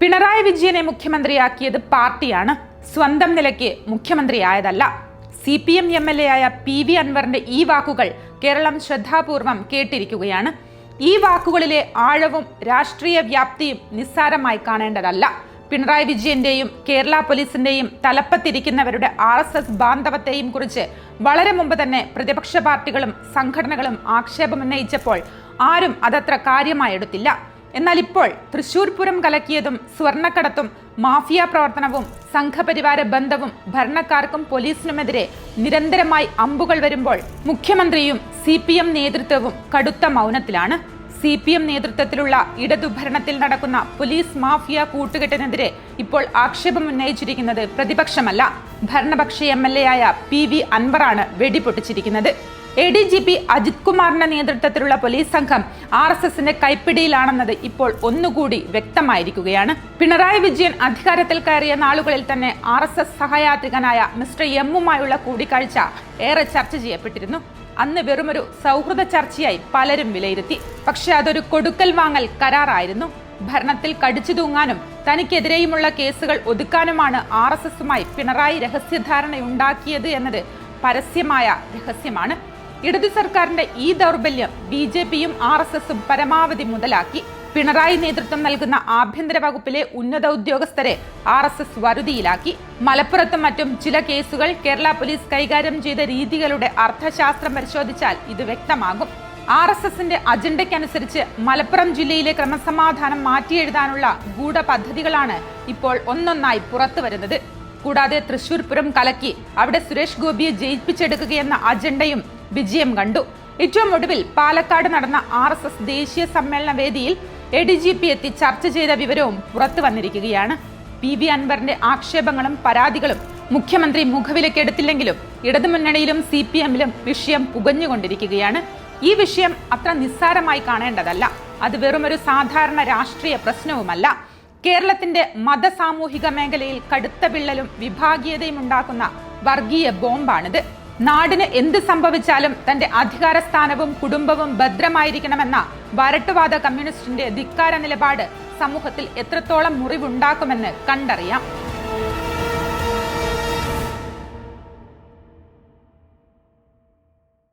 പിണറായി വിജയനെ മുഖ്യമന്ത്രിയാക്കിയത് പാർട്ടിയാണ്. സ്വന്തം നിലയ്ക്ക് മുഖ്യമന്ത്രിയായതല്ല. C P M M L A ആയ പി വി അൻവറിന്റെ ഈ വാക്കുകൾ കേരളം ശ്രദ്ധാപൂർവം കേട്ടിരിക്കുകയാണ്. ഈ വാക്കുകളിലെ ആഴവും രാഷ്ട്രീയ വ്യാപ്തിയും നിസ്സാരമായി കാണേണ്ടതല്ല. പിണറായി വിജയന്റെയും കേരള പോലീസിന്റെയും തലപ്പത്തിരിക്കുന്നവരുടെ ആർ എസ് എസ് ബാന്ധവത്തെയും കുറിച്ച് വളരെ മുമ്പ് തന്നെ പ്രതിപക്ഷ പാർട്ടികളും സംഘടനകളും ആക്ഷേപമുന്നയിച്ചപ്പോൾ ആരും അതത്ര കാര്യമായി എടുത്തില്ല എന്നാൽ ഇപ്പോൾ തൃശൂർ പൂരം കലക്കിയതും സ്വർണക്കടത്തും മാഫിയ പ്രവർത്തനവും സംഘപരിവാര ബന്ധവും ഭരണക്കാർക്കും പോലീസിനുമെതിരെ നിരന്തരമായി അമ്പുകൾ വരുമ്പോൾ മുഖ്യമന്ത്രിയും സി പി എം നേതൃത്വവും കടുത്ത മൗനത്തിലാണ്. സി പി എം നേതൃത്വത്തിലുള്ള ഇടതുഭരണത്തിൽ നടക്കുന്ന പോലീസ് മാഫിയ കൂട്ടുകെട്ടിനെതിരെ ഇപ്പോൾ ആക്ഷേപം ഉന്നയിച്ചിരിക്കുന്നത് പ്രതിപക്ഷമല്ല. ഭരണപക്ഷ എം എൽ എ ആയ പി വി അൻവറാണ് വെടിപൊട്ടിച്ചിരിക്കുന്നത്. A D G P Ajith കുമാറിന്റെ നേതൃത്വത്തിലുള്ള പോലീസ് സംഘം ആർ എസ് എസിന്റെ കൈപ്പിടിയിലാണെന്നത് ഇപ്പോൾ ഒന്നുകൂടി വ്യക്തമായിരിക്കുകയാണ്. പിണറായി വിജയൻ അധികാരത്തിൽ കയറിയ നാളുകളിൽ തന്നെ ആർ എസ് എസ് സഹയാത്രികനായ മിസ്റ്റർ എമ്മുമായുള്ള കൂടിക്കാഴ്ച ഏറെ ചർച്ച ചെയ്യപ്പെട്ടിരുന്നു. അന്ന് വെറുമൊരു സൗഹൃദ ചർച്ചയായി പലരും വിലയിരുത്തി. പക്ഷെ അതൊരു കൊടുക്കൽ വാങ്ങൽ കരാറായിരുന്നു. ഭരണത്തിൽ കടിച്ചു തൂങ്ങാനും തനിക്കെതിരെയുമുള്ള കേസുകൾ ഒതുക്കാനുമാണ് ആർ എസ് എസുമായി പിണറായി രഹസ്യധാരണയുണ്ടാക്കിയത് എന്നത് പരസ്യമായ രഹസ്യമാണ്. ഇടതു സർക്കാരിന്റെ ഈ ദൗർബല്യം ബി ജെ പിയും ആർ എസ് എസും പരമാവധി മുതലാക്കി. പിണറായി നേതൃത്വം നൽകുന്ന ആഭ്യന്തര വകുപ്പിലെ ഉന്നത ഉദ്യോഗസ്ഥരെ ആർ എസ് എസ് വരുതിയിലാക്കി. മലപ്പുറത്തും മറ്റും ചില കേസുകൾ കേരള പോലീസ് കൈകാര്യം ചെയ്ത രീതികളുടെ അർത്ഥശാസ്ത്രം പരിശോധിച്ചാൽ ഇത് വ്യക്തമാകും. ആർ എസ് എസിന്റെ അജണ്ടയ്ക്കനുസരിച്ച് മലപ്പുറം ജില്ലയിലെ ക്രമസമാധാനം മാറ്റിയെഴുതാനുള്ള ഗൂഢപദ്ധതികളാണ് ഇപ്പോൾ ഒന്നൊന്നായി പുറത്തു വരുന്നത്. കൂടാതെ തൃശൂർ പുരം കലക്കി അവിടെ സുരേഷ് ഗോപിയെ ജയിപ്പിച്ചെടുക്കുകയെന്ന അജണ്ടയും വിജയം കണ്ടു. ഏറ്റവും ഒടുവിൽ പാലക്കാട് നടന്ന ആർ എസ് എസ് ദേശീയ സമ്മേളന വേദിയിൽ എ ഡി ജി പി എത്തി ചർച്ച ചെയ്ത വിവരവും പുറത്തു വന്നിരിക്കുകയാണ്. പി വി അൻവറിന്റെ ആക്ഷേപങ്ങളും പരാതികളും മുഖ്യമന്ത്രി മുഖവിലക്കെടുത്തില്ലെങ്കിലും ഇടതുമുന്നണിയിലും സി പി എമ്മിലും വിഷയം പുകഞ്ഞുകൊണ്ടിരിക്കുകയാണ്. ഈ വിഷയം അത്ര നിസ്സാരമായി കാണേണ്ടതല്ല. അത് വെറുമൊരു സാധാരണ രാഷ്ട്രീയ പ്രശ്നവുമല്ല. കേരളത്തിന്റെ മതസാമൂഹിക മേഖലയിൽ കടുത്ത വിള്ളലും വിഭാഗീയതയും ഉണ്ടാക്കുന്ന വർഗീയ ബോംബാണിത്. നാടിന് എന്ത് സംഭവിച്ചാലും തന്റെ അധികാര സ്ഥാനവും കുടുംബവും ഭദ്രമായിരിക്കണമെന്ന വരട്ടുവാദ കമ്മ്യൂണിസ്റ്റിന്റെ ധിക്കാര നിലപാട് സമൂഹത്തിൽ എത്രത്തോളം മുറിവുണ്ടാക്കുമെന്ന് കണ്ടറിയാം.